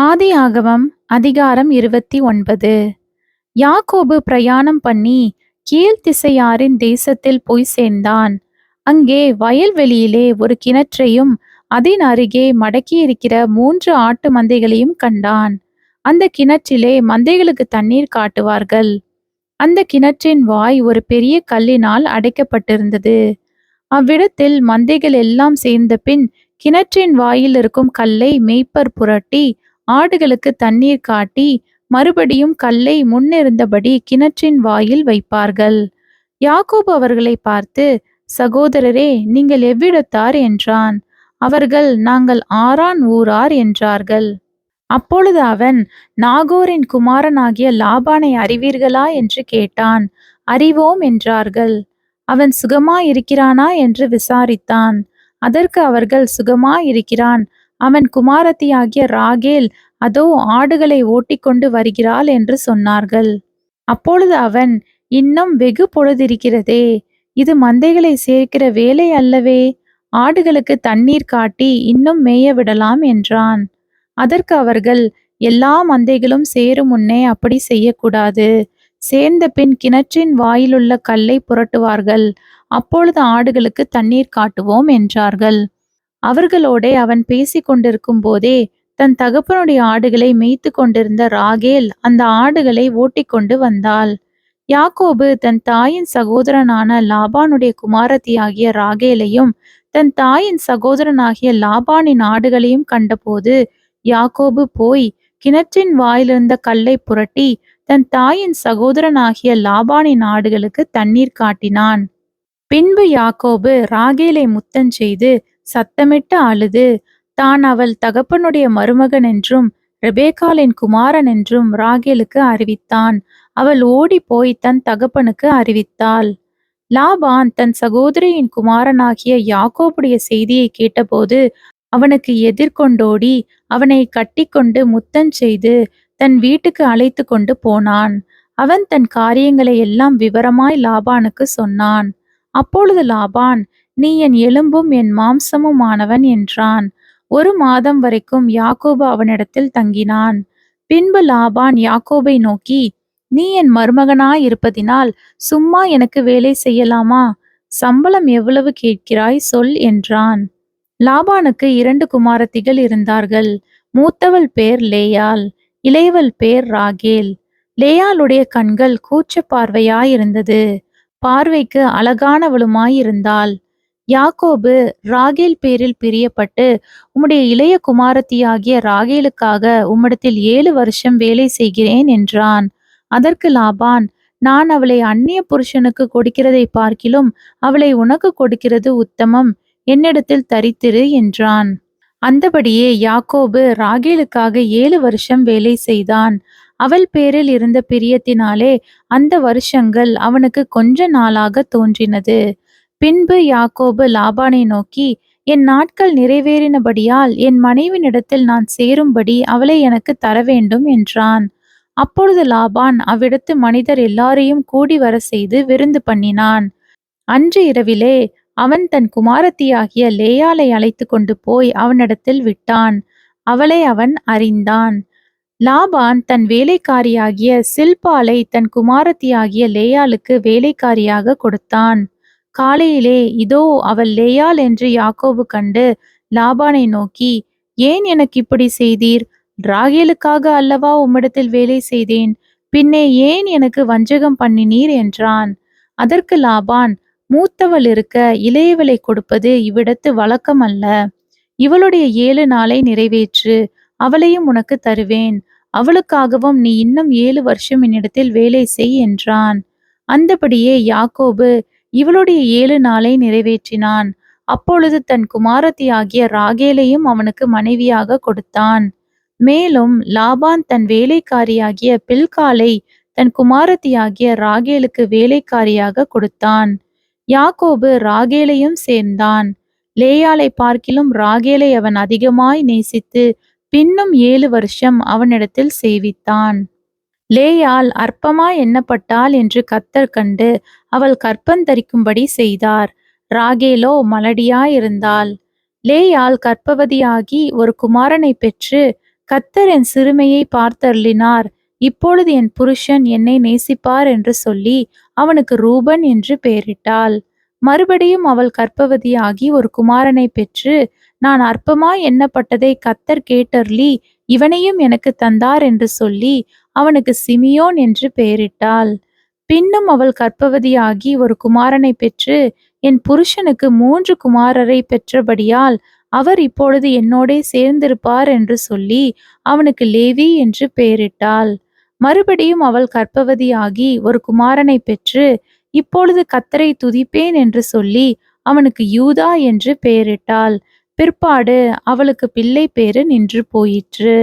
ஆதியாகமம் அதிகாரம் இருபத்தி ஒன்பது. யாக்கோபு பிரயாணம் பண்ணி கீழ்த்திசையாரின் தேசத்தில் போய் சேர்ந்தான். அங்கே வயல்வெளியிலே ஒரு கிணற்றையும் அதன் அருகே மடக்கியிருக்கிற மூன்று ஆட்டு மந்தைகளையும் கண்டான். அந்த கிணற்றிலே மந்தைகளுக்கு தண்ணீர் காட்டுவார்கள். அந்த கிணற்றின் வாய் ஒரு பெரிய கல்லினால் அடைக்கப்பட்டிருந்தது. அவ்விடத்தில் மந்தைகள் எல்லாம் சேர்ந்த பின் கிணற்றின் வாயில் இருக்கும் கல்லை மெய்ப்பர் புரட்டி ஆடுகளுக்கு தண்ணீர் காட்டி மறுபடியும் கல்லை முன்னிருந்தபடி கிணற்றின் வாயில் வைப்பார்கள். யாக்கோப் அவர்களை பார்த்து சகோதரரே நீங்கள் எவ்விடத்தார்? என்றான். அவர்கள் நாங்கள் ஆறான் ஊரார் என்றார்கள். அப்பொழுது அவன் நாகோரின் குமாரனாகிய லாபானை அறிவீர்களா? என்று கேட்டான். அறிவோம் என்றார்கள். அவன் சுகமாயிருக்கிறானா? என்று விசாரித்தான். அதற்கு அவர்கள் சுகமாயிருக்கிறான். அவன் குமாரத்தியாகிய ராகேல் அதோ ஆடுகளை ஓட்டிக்கொண்டு வருகிறாள் என்று சொன்னார்கள். அப்பொழுது அவன் இன்னும் வெகு பொழுதிருக்கிறதே இது மந்தைகளை சேர்க்கிற வேலை அல்லவே ஆடுகளுக்கு தண்ணீர் காட்டி இன்னும் மேய விடலாம் என்றான். அதற்கு அவர்கள் எல்லா மந்தைகளும் சேரும் முன்னே அப்படி செய்யக்கூடாது சேர்ந்த பின் கிணற்றின் வாயிலுள்ள கல்லை புரட்டுவார்கள் அப்பொழுது ஆடுகளுக்கு தண்ணீர் காட்டுவோம் என்றார்கள். அவர்களோடே அவன் பேசிக் கொண்டிருக்கும் போதே தன் தகப்பனுடைய ஆடுகளை மேய்த்து கொண்டிருந்த ராகேல் அந்த ஆடுகளை ஓட்டிக்கொண்டு வந்தாள். யாக்கோபு தன் தாயின் சகோதரனான லாபானுடைய குமாரத்தியாகிய ராகேலையும் தன் தாயின் சகோதரனாகிய லாபானின் ஆடுகளையும் கண்டபோது யாக்கோபு போய் கிணற்றின் வாயிலிருந்த கல்லை புரட்டி தன் தாயின் சகோதரனாகிய லாபானின் ஆடுகளுக்கு தண்ணீர் காட்டினான். பின்பு யாக்கோபு ராகேலை முத்தம் செய்து சத்தமிட்டு அழுது தான் அவள் தகப்பனுடைய மருமகன் என்றும் ரெபேக்காலின் குமாரன் என்றும் ராகேலுக்கு அறிவித்தான். அவள் ஓடி போய் தன் தகப்பனுக்கு அறிவித்தாள். லாபான் தன் சகோதரியின் குமாரனாகிய யாக்கோபுடைய செய்தியை கேட்டபோது அவனுக்கு எதிர்கொண்டோடி அவனை கட்டிக்கொண்டு முத்தம் செய்து தன் வீட்டுக்கு அழைத்து கொண்டு போனான். அவன் தன் காரியங்களை எல்லாம் விவரமாய் லாபானுக்கு சொன்னான். அப்பொழுது லாபான் நீ என் எலும்பும் என் மாம்சமுமானவன் என்றான். ஒரு மாதம் வரைக்கும் யாக்கோபு அவனிடத்தில் தங்கினான். பின்பு லாபான் யாக்கோபை நோக்கி நீ என் மருமகனாய் இருப்பதினால் சும்மா எனக்கு வேலை செய்யலாமா? சம்பளம் எவ்வளவு கேட்கிறாய் சொல் என்றான். லாபானுக்கு இரண்டு குமாரத்திகள் இருந்தார்கள். மூத்தவள் பேர் லேயால் இளையவள் பேர் ராகேல். லேயாளுடைய கண்கள் கூச்ச பார்வையாயிருந்தது. பார்வைக்கு அழகானவளுமாயிருந்தாள். யாக்கோபு ராகேல் பேரில் பிரியப்பட்டு உம்முடைய இளைய குமாரத்தியாகிய ராகேலுக்காக உம்மிடத்தில் ஏழு வருஷம் வேலை செய்கிறேன் என்றான். அதற்கு லாபான் நான் அவளை அந்நிய புருஷனுக்கு கொடுக்கிறதை பார்க்கிலும் அவளை உனக்கு கொடுக்கிறது உத்தமம். என்னிடத்தில் தரித்திரு என்றான். அந்தபடியே யாக்கோபு ராகேலுக்காக ஏழு வருஷம் வேலை செய்தான். அவள் பேரில் இருந்த பிரியத்தினாலே அந்த வருஷங்கள் அவனுக்கு கொஞ்ச நாளாக தோன்றினது. பின்பு யாக்கோபு லாபானை நோக்கி என் நாட்கள் நிறைவேறினபடியால் என் மனைவினிடத்தில் நான் சேரும்படி அவளை எனக்கு தர வேண்டும் என்றான். அப்பொழுது லாபான் அவ்விடத்து மனிதர் எல்லாரையும் கூடி வர செய்து விருந்து பண்ணினான். அன்று இரவிலே அவன் தன் குமாரத்தியாகிய லேயாலை அழைத்து கொண்டு போய் அவனிடத்தில் விட்டான். அவளை அவன் அறிந்தான். லாபான் தன் வேலைக்காரியாகிய சில்பாலை தன் குமாரத்தியாகிய லேயாளுக்கு வேலைக்காரியாக கொடுத்தான். காலையிலே இதோ அவள் லேயாள் என்று யாக்கோபு கண்டு லாபானை நோக்கி ஏன் எனக்கு இப்படி செய்தீர்? ராகேலுக்காக அல்லவா உம்மிடத்தில் வேலை செய்தேன்? பின்னே ஏன் எனக்கு வஞ்சகம் பண்ணினீர்? என்றான். அதற்கு லாபான் மூத்தவள் இருக்க இளையவளை கொடுப்பது இவ்விடத்து வழக்கம் அல்ல இவளுடைய ஏழு நாளை நிறைவேற்று. அவளையும் உனக்கு தருவேன். அவளுக்காகவும் நீ இன்னும் ஏழு வருஷம் என்னிடத்தில் வேலை செய் என்றான். அந்தபடியே யாக்கோபு இவளுடைய ஏழு நாளை நிறைவேற்றினான். அப்பொழுது தன் குமாரத்தியாகிய ராகேலையும் அவனுக்கு மனைவியாக கொடுத்தான். மேலும் லாபான் தன் வேலைக்காரியாகிய பில்காலை தன் குமாரத்தியாகிய ராகேலுக்கு வேலைக்காரியாக கொடுத்தான். யாக்கோபு ராகேலையும் சேர்ந்தான். லேயாலை பார்க்கிலும் ராகேலை அவன் அதிகமாய் நேசித்து பின்னும் ஏழு வருஷம் அவனிடத்தில் சேவித்தான். லேயால் அற்பமாய் எண்ணப்பட்டாள் என்று கத்தர் கண்டு அவள் கற்பந்தரிக்கும்படி செய்தார். ராகேலோ மலடியாயிருந்தாள். லேயால் கற்பவதியாகி ஒரு குமாரனை பெற்று கத்தர் என் சிறுமையை பார்த்தருளினார். இப்பொழுது என் புருஷன் என்னை நேசிப்பார் என்று சொல்லி அவனுக்கு ரூபன் என்று பெயரிட்டாள். மறுபடியும் அவள் கற்பவதியாகி ஒரு குமாரனை பெற்று நான் அற்பமாய் எண்ணப்பட்டதை கத்தர் கேட்டர்லி இவனையும் எனக்கு தந்தார் என்று சொல்லி அவனுக்கு சிமியோன் என்று பெயரிட்டாள். பின்னும் அவள் கர்ப்பவதியாகி ஒரு குமாரனை பெற்று என் புருஷனுக்கு மூன்று குமாரரை பெற்றபடியால் அவர் இப்பொழுது என்னோடே சேர்ந்திருப்பார் என்று சொல்லி அவனுக்கு லேவி என்று பெயரிட்டாள். மறுபடியும் அவள் கர்ப்பவதியாகி ஒரு குமாரனை பெற்று இப்பொழுது கத்தரை துதிப்பேன் என்று சொல்லி அவனுக்கு யூதா என்று பெயரிட்டாள். பிற்பாடு அவளுக்கு பிள்ளை பேறு நின்று போயிற்று.